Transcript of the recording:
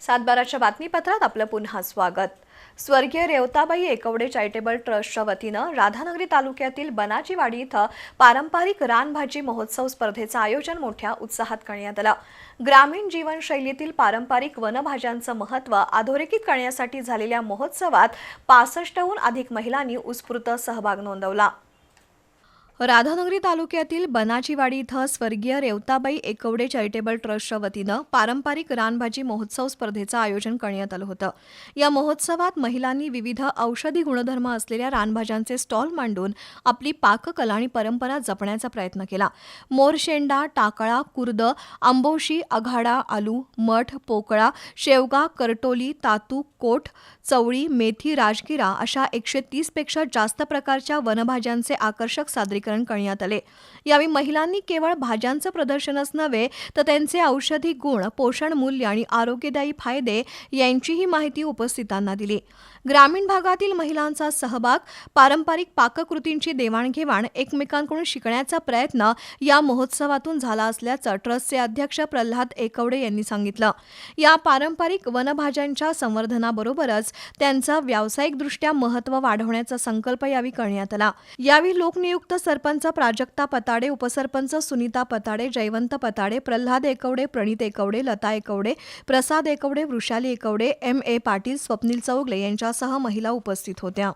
सातबाराच्या बातमीपत्रात आपलं पुन्हा स्वागत. स्वर्गीय रेवताबाई एकवडे चॅरिटेबल ट्रस्टच्या वतीनं राधानगरी तालुक्यातील बनाचीवाडी इथं पारंपरिक रानभाजी महोत्सव स्पर्धेचं आयोजन मोठ्या उत्साहात करण्यात आलं. ग्रामीण जीवनशैलीतील पारंपरिक वनभाज्यांचं महत्त्व अधोरेखित करण्यासाठी झालेल्या महोत्सवात पासष्टहून अधिक महिलांनी उत्स्फूर्त सहभाग नोंदवला. राधानगरी तालुक्यातील बनाचीवाडी इथं स्वर्गीय रेवताबाई एकवडे चॅरिटेबल ट्रस्टच्या वतीनं पारंपरिक रानभाजी महोत्सव स्पर्धेचं आयोजन करण्यात आलं होतं. या महोत्सवात महिलांनी विविध औषधी गुणधर्म असलेल्या रानभाज्यांचे स्टॉल मांडून आपली पाककला आणि परंपरा जपण्याचा प्रयत्न केला. मोरशेंडा टाकळा कुर्द आंबोशी आघाडा आलू मठ पोकळा शेवगा करटोली तातू कोठ चवळी मेथी राजगिरा अशा एकशे तीसपेक्षा जास्त प्रकारच्या वनभाज्यांचे आकर्षक सादरीकरण करण्यात आले. यावेळी महिलांनी केवळ भाज्यांचं प्रदर्शनच नव्हे तर त्यांचे औषधी गुण पोषण मूल्य आणि आरोग्यदायी फायदे यांचीही माहिती उपस्थितांना दिली. ग्रामीण भागातील महिलांचा सहभाग पारंपरिक पाककृतींची देवाणघेवाण एकमेकांकडून शिकण्याचा प्रयत्न या महोत्सवातून झाला असल्याचं ट्रस्टचे अध्यक्ष प्रल्हाद एकवडे यांनी सांगितलं. या पारंपरिक वनभाज्यांच्या संवर्धनाबरोबरच त्यांचा व्यावसायिकदृष्ट्या महत्त्व वाढवण्याचा संकल्प यावेळी करण्यात आला. यावेळी लोकनियुक्त सरपंच प्राजक्ता पताडे उपसरपंच सुनीता पताडे जयवंत पताडे प्रल्हाद एकवडे प्रणित एकवडे लता एकवडे प्रसाद एकवडे वृषाली एकवडे एम ए पाटील स्वप्नील चौगले यांच्यासह महिला उपस्थित होत्या.